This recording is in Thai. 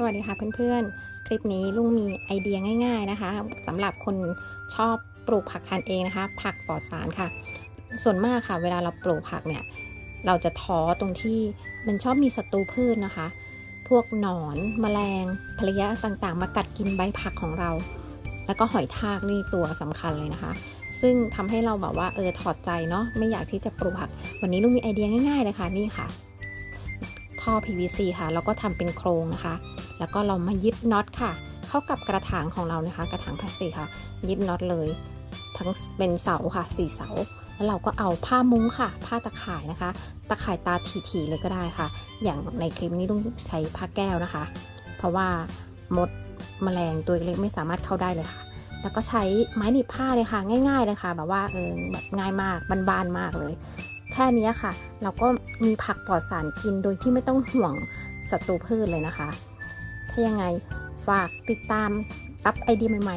สวัสดีค่ะเพื่อนๆ คลิปนี้ลุงมีไอเดียง่ายๆนะคะสำหรับคนชอบปลูกผักทานเองนะคะ ผักปลอดสารค่ะ ส่วนมากค่ะ เวลาเราปลูกผักเนี่ย เราจะท้อตรงที่มันชอบมีศัตรูพืชนะคะ พวกหนอนแมลงพลี้ยต่างๆ มากัดกินใบผักของเรา แล้วก็หอยทากนี่ตัวสำคัญเลยนะคะ ซึ่งทำให้เราแบบว่าเออถอดใจเนาะไม่อยากที่จะปลูกผัก วันนี้ลุงมีไอเดียง่ายๆเลยค่ะนี่ค่ะ ท่อ PVC ค่ะ แล้วก็ทำเป็นโครงนะคะ แล้วก็เรามายึดน็อตค่ะ เข้ากับกระถางของเรานะคะ กระถางพลาสติกค่ะ ยึดน็อตเลย ทั้งเป็นเสาค่ะสี่เสา แล้วเราก็เอาผ้ามุ้งค่ะ ผ้าตะข่ายนะคะ ตะข่ายตาถี่ๆเลยก็ได้ค่ะ อย่างในคลิปนี้ต้องใช้ผ้าแก้วนะคะ เพราะว่ามดแมลงตัวเล็กไม่สามารถเข้าได้เลยค่ะ แล้วก็ใช้ไม้หนีบผ้าเลยค่ะ ง่าย ๆ เลยค่ะ แบบว่าเออแบบง่ายมากบานๆมากเลย ค่นี้ค่ะ เราก็มีผักปลอดสารกินโดยที่ไม่ต้องห่วงศัตรูพืชเลยนะคะ ถ้ายังไงฝากติดตามรับไอเดียใหม่ๆ